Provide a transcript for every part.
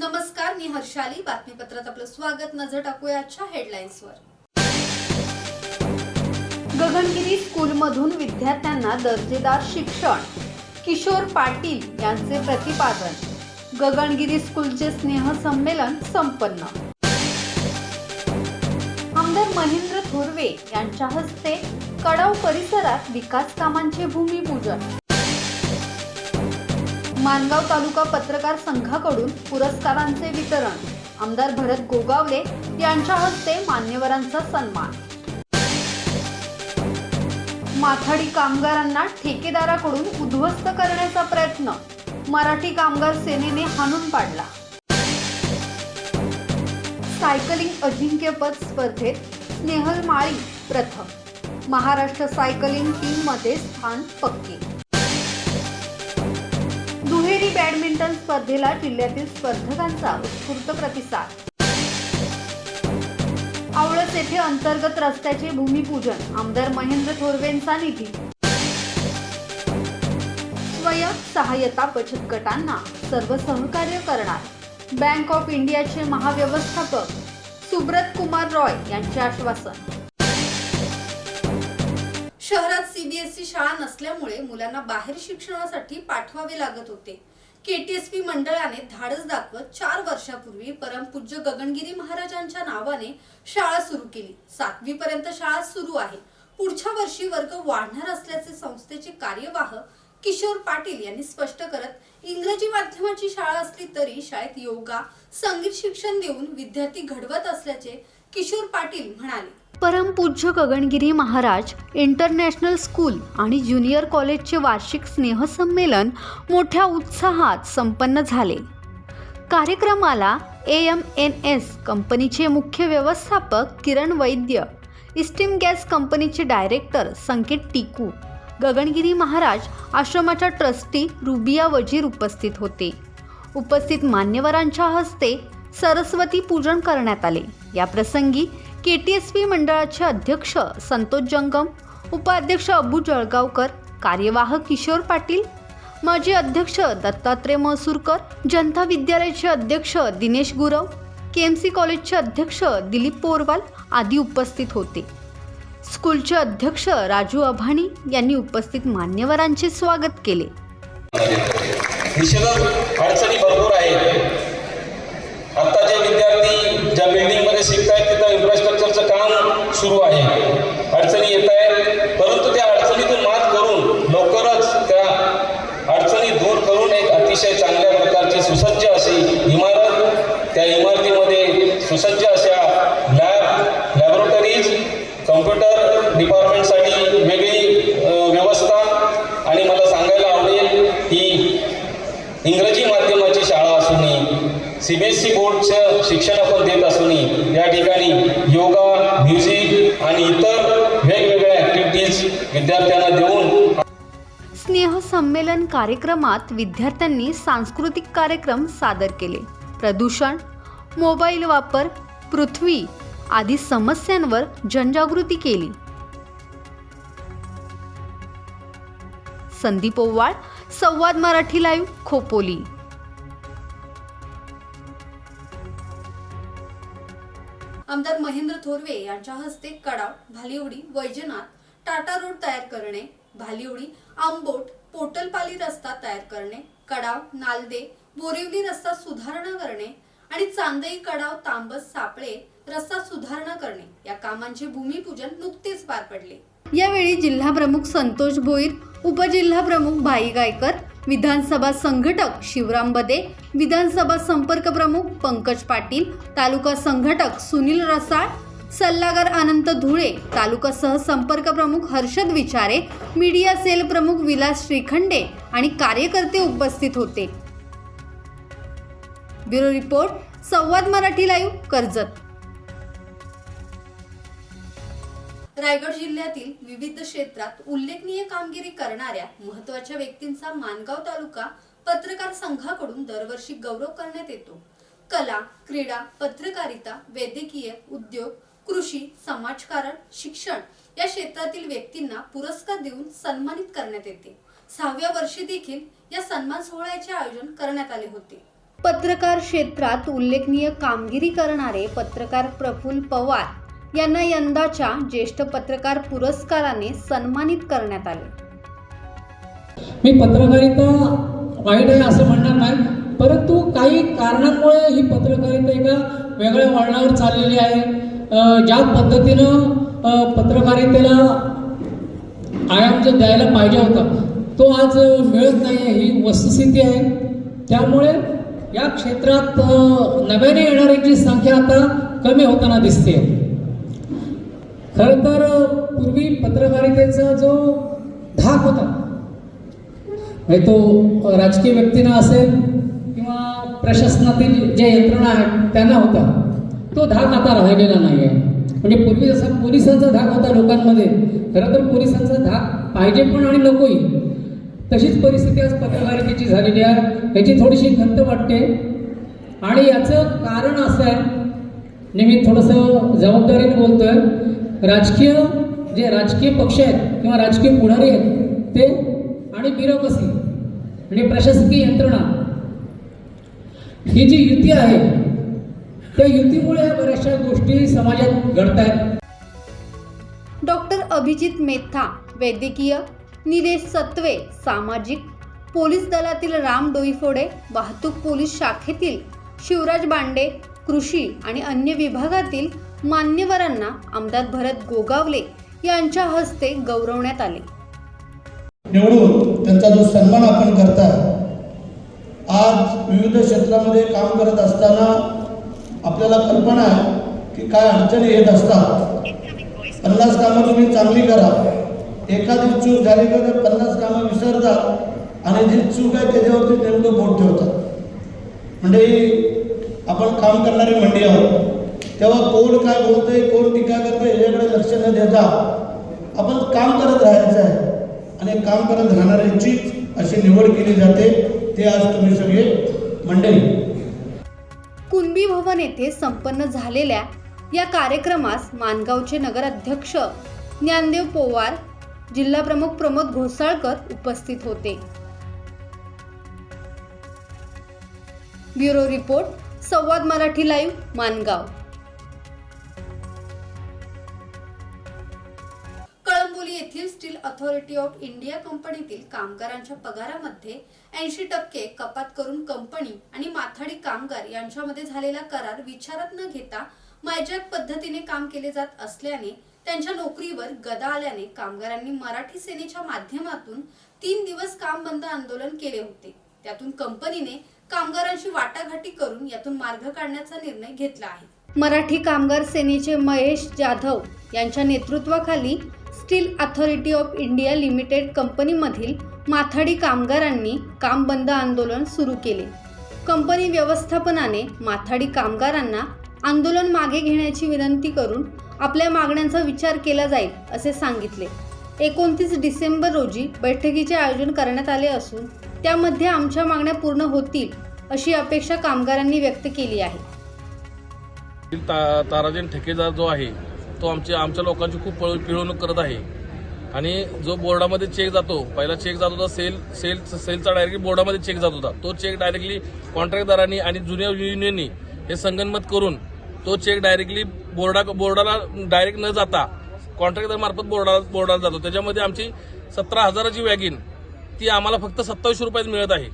नमस्कार मी हर्षाली. बातमीपत्रात आपलं स्वागत. नजर टाकूया आजच्या हेडलाईन्सवर. गगनगिरी स्कूलमधून विद्यार्थ्यांना दर्जेदार शिक्षण. किशोर पाटील यांचे प्रतिपादन. गगनगिरी स्कूलचे स्नेहसंमेलन संपन्न. आमदार महेंद्र थोरवे यांच्या हस्ते कडाव परिसरात विकास कामांचे भूमिपूजन. मानगाव तालुका पत्रकार संघाकडून पुरस्कारांचे वितरण. आमदार भरत गोगावले यांच्या हस्ते मान्यवरांचा सन्मान. माथाडी कामगारांना ठेकेदाराकडून उद्ध्वस्त करण्याचा प्रयत्न. मराठी कामगार सेनेने हाणून पाडला. सायकलिंग अजिंक्यपद स्पर्धेत स्नेहल माळी प्रथम. महाराष्ट्र सायकलिंग टीममध्ये स्थान पक्के. बॅडमिंटन स्पर्धेला जिल्ह्यातील स्पर्धकांचा उत्स्फूर्त प्रतिसाद. आवळस येथे अंतर्गत रस्त्याचे भूमिपूजन आमदार महेंद्र थोरवेंचा निधी. स्वयं सहाय्यता बचत गटांना सर्व सहकार्य करणार. बँक ऑफ इंडियाचे महाव्यवस्थापक सुब्रत कुमार रॉय यांचे आश्वासन. शहरात सीबीएसई शाळा नसल्यामुळे मुलांना बाहेर शिक्षणासाठी पाठवावे लागत होते. केटीएसपी मंडळाने धाडस दाखवत चार वर्षापूर्वी परमपूज्य गगनगिरी महाराजांच्या नावाने शाळा सुरू केली. सातवी पर्यंत शाळा सुरू आहे. पुढच्या वर्षी वर्ग वाढणार असल्याचे संस्थेचे कार्यवाह किशोर पाटील यांनी स्पष्ट करत इंग्रजी माध्यमाची शाळा असली तरी शाळेत योगा संगीत शिक्षण देऊन विद्यार्थी घडवत असल्याचे किशोर पाटील म्हणाले. परमपूज्य गगनगिरी महाराज इंटरनॅशनल स्कूल आणि ज्युनियर कॉलेजचे वार्षिक स्नेहसंमेलन मोठ्या उत्साहात संपन्न झाले. कार्यक्रमाला ए एम एन एस कंपनीचे मुख्य व्यवस्थापक किरण वैद्य इस्टीम गॅस कंपनीचे डायरेक्टर संकेत टिकू गगनगिरी महाराज आश्रमाच्या ट्रस्टी रुबिया वजीर उपस्थित होते. उपस्थित मान्यवरांच्या हस्ते सरस्वती पूजन करण्यात आले. या प्रसंगी के टी एस पी मंडळाचे अध्यक्ष संतोष जंगम उपाध्यक्ष अबू जळगावकर कार्यवाह किशोर पाटील माजी अध्यक्ष दत्तात्रय मसूरकर जनता विद्यालयाचे अध्यक्ष Dinesh Gurav K M C कॉलेजचे अध्यक्ष दिलीप पोरवाल आदी उपस्थित होते. स्कूलचे अध्यक्ष राजू अभाणी यांनी उपस्थित मान्यवरांचे स्वागत केले. अडचणी भरपूर आहेत आता जे विद्यार्थी ज्या बिल्डिंगमध्ये शिकतायत तिथं इन्फ्रास्ट्रक्चरचं काम सुरू आहे. अडचणी येत आहेत. परंतु त्या अडचणीतून मात करून लवकरच त्या अडचणी दूर करून एक अतिशय चांगल्या प्रकारची सुसज्ज अशी इमारत त्या इमारतीमध्ये सुसज्ज अशा लॅब लॅबोरेटरीज कम्प्युटर डिपार्टमेंटसाठी वेगळी व्यवस्था आणि मला सांगायला आवडेल की इंग्रजी माध्यमाची शाळा असूनही सी बी एस सी बोर्डचं शिक्षण आपण देत असूनही या ठिकाणी योगा म्युझिक आणि इतर वेगवेगळ्या ॲक्टिव्हिटीज विद्यार्थ्यांना देऊन स्नेह संमेलन कार्यक्रमात विद्यार्थ्यांनी सांस्कृतिक कार्यक्रम सादर केले. प्रदूषण मोबाईल वापर पृथ्वी आदी समस्यांवर जनजागृती केली. संदीप ओवाळ संवाद मराठी लाईव्ह खोपोली. आमदार महेंद्र थोरवे यांच्या हस्ते कडाव भालिवडी वैजनाथ टाटा रोड तयार करणे भालिवडी आंबोट पोटलपाली रस्ता तयार करणे कडाव नालदे बोरिवली रस्ता सुधारणा करणे आणि चांदई कडाव तांबस सापळे रस्ता सुधारणा करणे. या कामांचे भूमिपूजन नुकतेच पार पडले. यावेळी जिल्हा प्रमुख संतोष भोईर उपजिल्हा प्रमुख भाई गायकर विधानसभा संघटक शिवराम बदे विधानसभा संपर्क प्रमुख पंकज पाटील तालुका संघटक सुनील रसाळ सल्लागार अनंत धुळे तालुका सहसंपर्क प्रमुख हर्षद विचारे मीडिया सेल प्रमुख विलास श्रीखंडे आणि कार्यकर्ते उपस्थित होते. ब्युरो रिपोर्ट संवाद मराठी लाईव्ह कर्जत. रायगड जिल्ह्यातील विविध क्षेत्रात उल्लेखनीय कामगिरी करणाऱ्या महत्त्वाच्या व्यक्तींचा मानगाव तालुका पत्रकार संघाकडून दरवर्षी गौरव करण्यात येतो. कला क्रीडा पत्रकारिता वैद्यकीय उद्योग कृषी समाजकारण शिक्षण या क्षेत्रातील व्यक्तींना पुरस्कार देऊन सन्मानित करण्यात येते. सहाव्या वर्षी देखील या सन्मान सोहळ्याचे आयोजन करण्यात आले होते. पत्रकार क्षेत्रात उल्लेखनीय कामगिरी करणारे पत्रकार प्रफुल्ल पवार यांना यंदाच्या ज्येष्ठ पत्रकार पुरस्काराने सन्मानित करण्यात आले. मी पत्रकारिता वाईट आहे असं म्हणणार नाही परंतु काही कारणांमुळे ही पत्रकारिता एका वेगळ्या वळणावर चाललेली आहे. ज्या पद्धतीनं पत्रकारितेला आयाम जो द्यायला पाहिजे होता तो आज मिळत नाही आहे ही वस्तुस्थिती आहे. त्यामुळे या क्षेत्रात नव्याने येणाऱ्यांची संख्या आता कमी होताना दिसते खरं तर पूर्वी पत्रकारितेचा जो धाक होता म्हणजे तो राजकीय व्यक्तींना असेल किंवा प्रशासनातील ज्या यंत्रणा आहेत त्यांना होता तो धाक आता राहिलेला नाही आहे म्हणजे पूर्वी जसा पोलिसांचा धाक होता लोकांमध्ये खरं तर पोलिसांचा धाक पाहिजे पण आणि नकोही. तशीच परिस्थिती आज पत्रकारितेची झालेली आहे. याची थोडीशी खंत वाटते. आणि याचं कारण असं आहे नेहमी मी थोडंसं जबाबदारीने बोलतोय राजकीय जे राजकीय पक्ष आहेत किंवा राजकीय पुढारी आहेत ते आणि ब्युरोक्रसी म्हणजे प्रशासकीय यंत्रणा ही जी युती आहे त्या युतीमुळे बऱ्याचशा गोष्टी समाजात घडत आहेत डॉक्टर अभिजित मेथा वैद्यकीय निलेश सत्वे सामाजिक पोलीस दलातील राम डोईफोडे वाहतूक पोलीस शाखेतील शिवराज बांडे कृषी आणि अन्य विभागातील मान्यवरांना आमदार भरत गोगावले यांच्या हस्ते गौरवण्यात आले. निवडून त्यांचा जो सन्मान आपण करता आज विविध क्षेत्रामध्ये काम करत असताना आपल्याला कल्पना आहे की काय अडचणी येत असतात. पन्नास कामं तुम्ही चांगली करा. एखादी चूक झाली का तर पन्नास कामं विसरता आणि जी चूक आहे त्याच्यावरती नेमकं बोट ठेवतात. म्हणजे आपण काम करणारी मंडी आहोत. तेव्हा कोण काय बोलतंय कोण टीका करतंय याच्याकडे लक्ष न देता आपण काम करत राहायचं आहे. आणि काम करत राहणाऱ्यांचीच अशी निवड केली जाते ते आज तुम्ही सगळे मंडळी. कुणबी भवन येथे संपन्न झालेल्या या कार्यक्रमास मानगावचे नगराध्यक्ष ज्ञानदेव पोवार जिल्हा प्रमुख प्रमोद घोसाळकर उपस्थित होते. ब्युरो रिपोर्ट संवाद मराठी लाईव्ह मानगाव. कळंबोली येथील स्टील अथॉरिटी ऑफ इंडिया कंपनीतील कामगारांच्या पगारामध्ये ऐंशी टक्के कपात करून कंपनी आणि माथाडी कामगार यांच्यामध्ये झालेला करार विचारात न घेता मायजॅक पद्धतीने काम केले जात असल्याने त्यांच्या नोकरीवर गदा आल्याने कामगारांनी मराठी सेनेच्या माध्यमातून तीन दिवस काम बंद आंदोलन केले होते. त्यातून कंपनीने कामगारांशी वाटाघाटी करून यातून मार्ग काढण्याचा निर्णय घेतला आहे. मराठी कामगार सेनेचे महेश जाधव यांच्या नेतृत्वाखाली steel authority of India limited कंपनीमधील माथाडी कामगारांनी काम बंद आंदोलन सुरू केले. कंपनी व्यवस्थापनाने माथाडी कामगारांना आंदोलन मागे घेण्याची विनंती करून आपल्या मागण्यांचा विचार केला जाईल असे सांगितले. एकोणतीस डिसेंबर रोजी बैठकीचे आयोजन करण्यात आले असून त्यामध्ये आमच्या मागण्या पूर्ण होतील अशी अपेक्षा कामगारांनी व्यक्त केली आहे. ता ताराजन ठेकेदार जो आहे तो आमच्या आमच्या लोकांची खूप पिळवणूक करत आहे. आणि जो बोर्डामध्ये चेक जातो पहिला चेक जात होता सेल सेल सेलचा डायरेक्टली बोर्डामध्ये चेक जात होता. तो चेक डायरेक्टली कॉन्ट्रॅक्टदारांनी आणि जुनियर युनियननी हे संगनमत करून तो चेक डायरेक्टली बोर्डा बोर्डाला डायरेक्ट न जाता कॉन्ट्रॅक्टर मार्फत बोर्डाला बोर्डाला जातो. त्याच्यामध्ये आमची सतरा हजाराची वॅगिन ती आम्हाला फक्त सत्तावीसशे रुपयात मिळत आहे.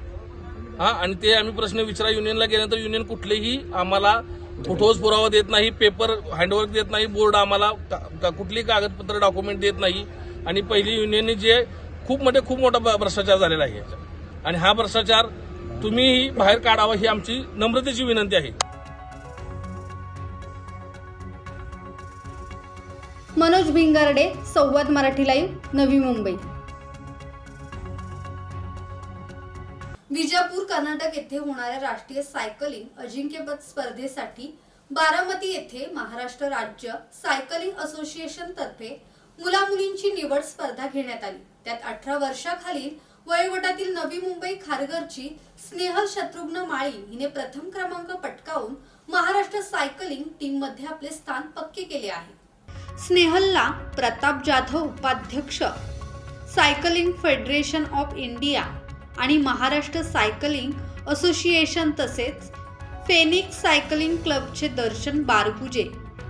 हा आणि ते आम्ही प्रश्न विचारा युनियनला गेल्यानंतर युनियन कुठलेही आम्हाला ठोस पुरावा देत नाही पेपर हँडवर्क देत नाही बोर्ड आम्हाला का- का- कागदपत्र डॉक्युमेंट देत नाही. आणि पहिली युनियनने जे खूप मोठे खूप मोठा भ्रष्टाचार झालेला आहे आणि हा भ्रष्टाचार तुम्हीही बाहेर काढावा ही आमची नम्रतेची विनंती आहे. मनोज भिंगारडे संवाद मराठी लाईव्ह नवी मुंबई. विजापूर कर्नाटक येथे होणाऱ्या राष्ट्रीय सायकलिंग अजिंक्यपद स्पर्धेसाठी बारामती येथे महाराष्ट्र राज्य सायकलिंग असोसिएशन तर्फे मुलामुलींची निवड स्पर्धा घेण्यात आली. त्यात अठरा वर्षाखालील वयोगटातील नवी मुंबई खारघरची स्नेहल शत्रुघ्न माळी हिने प्रथम क्रमांक पटकावून महाराष्ट्र सायकलिंग टीममध्ये आपले स्थान पक्के केले आहे. स्नेहलला प्रताप जाधव उपाध्यक्ष सायकलिंग फेडरेशन ऑफ इंडिया आणि महाराष्ट्र सायकलिंग असोसिएशन तसेच फेनिक्स सायकलिंग क्लबचे दर्शन बारपुजे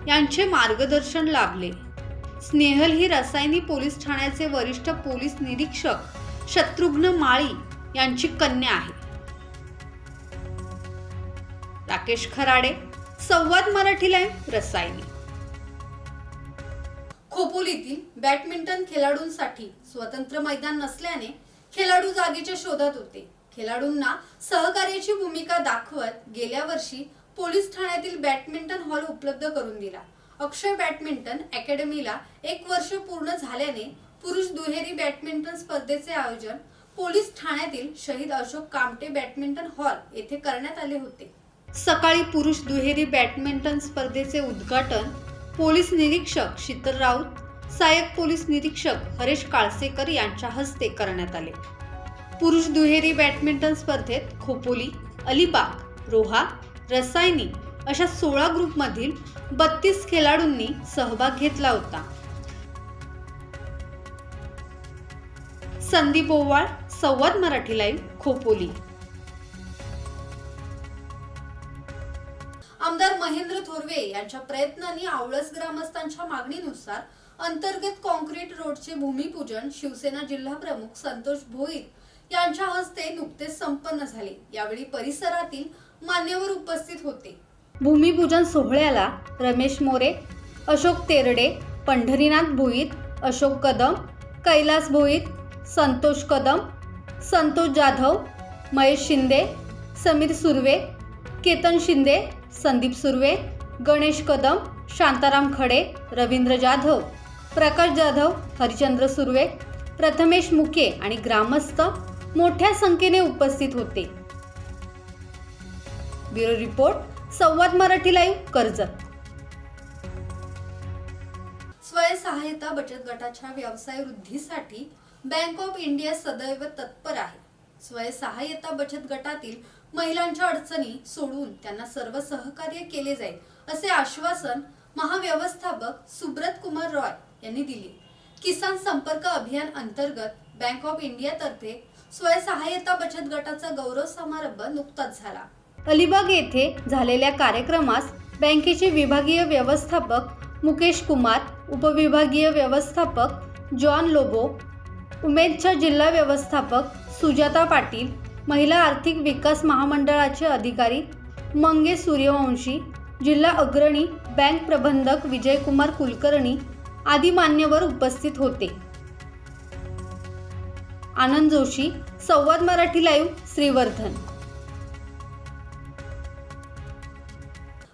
यांचे मार्गदर्शन लाभले. स्नेहल ही रसायनी पोलीस ठाण्याचे वरिष्ठ पोलीस निरीक्षक शत्रुघ्न माळी यांची कन्या आहे. राकेश खराडे संवाद मराठी लाईव्ह रसायनी. खोपोलीतील बॅडमिंटन खेळाडूंसाठी स्वतंत्र मैदान नसल्याने खेळाडू जागेच्या शोधात होते. खेळाडूंना सहकार्याची भूमिका दाखवत गेल्या वर्षी पोलीस ठाण्यातील बॅडमिंटन हॉल उपलब्ध करून दिला. अक्षय बॅडमिंटन अकॅडमीला एक वर्ष पूर्ण झाल्याने पुरुष दुहेरी बॅडमिंटन स्पर्धेचे आयोजन पोलीस ठाण्यातील शहीद अशोक कामटे बॅडमिंटन हॉल येथे करण्यात आले होते. सकाळी पुरुष दुहेरी बॅडमिंटन स्पर्धेचे उद्घाटन पोलीस निरीक्षक शीतल राऊत सहाय्यक पोलीस निरीक्षक हरेश काळसेकर यांच्या हस्ते करण्यात आले. पुरुष दुहेरी बॅडमिंटन स्पर्धेत खोपोली अलिबाग रोहा रसायनी अशा सोळा ग्रुपमधील बत्तीस खेळाडूंनी सहभाग घेतला होता. संदीप ओवाळ संवाद मराठी लाईव्ह खोपोली. आमदार महेंद्र थोरवे यांच्या प्रयत्नांनी आवळस ग्रामस्थांच्या मागणीनुसार अंतर्गत कॉन्क्रीट रोडचे भूमिपूजन शिवसेना जिल्हा प्रमुख संतोष भोईर यांच्या हस्ते नुकतेच संपन्न झाले. यावेळी परिसरातील मान्यवर उपस्थित होते. भूमिपूजन सोहळ्याला रमेश मोरे अशोक तेरडे पंढरीनाथ भोईर अशोक कदम कैलास भोईर संतोष कदम संतोष जाधव महेश शिंदे समीर सुर्वे केतन शिंदे संदीप सुर्वे गणेश कदम शांताराम खडे रवींद्र जाधव प्रकाश जाधव हरिचंद्र सुर्वे प्रथमेश मुके आणि ग्रामस्थ मोठ्या संख्येने उपस्थित होते. ब्युरो रिपोर्ट संवाद मराठी लाईव्ह कर्जत. स्वयंसहायता बचत गटाच्या व्यवसाय वृद्धीसाठी बँक ऑफ इंडिया सदैव तत्पर आहे. स्वयंसहाय्यता बचत गटातील महिलांच्या अडचणी सोडून त्यांना सर्व सहकार्य केले जाईल असे आश्वासन महाव्यवस्थापक सुब्रत कुमार रॉय यांनी दिली. किसान संपर्क अभियान अंतर्गत बँक ऑफ इंडिया तर्फे स्वयंसहाय्यता बचत गटाचा गौरव समारंभ नुकताच झाला. अलिबाग येथे झालेल्या कार्यक्रमास बँकेचे विभागीय व्यवस्थापक मुकेश कुमार उपविभागीय व्यवस्थापक जॉन लोबो उमेदच्या जिल्हा व्यवस्थापक सुजाता पाटील महिला आर्थिक विकास महामंडळाचे अधिकारी मंगे सूर्यवंशी जिल्हा अग्रणी बँक प्रबंधक विजयकुमार कुलकर्णी आदी मान्यवर उपस्थित होते. आनंद जोशी संवाद मराठी लाईव्ह श्रीवर्धन.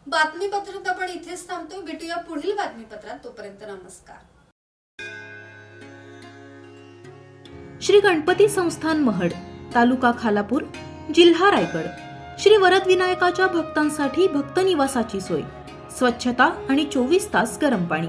बातमीपत्रात आपण इथेच थांबतो. भेटूया पुढील बातमीपत्रात. तोपर्यंत नमस्कार. श्री गणपती संस्थान महड तालुका खालापूर जिल्हा रायगड. श्री वरद विनायकाच्या भक्तांसाठी भक्त निवासाची सोय. स्वच्छता आणि चोवीस तास गरम पाणी.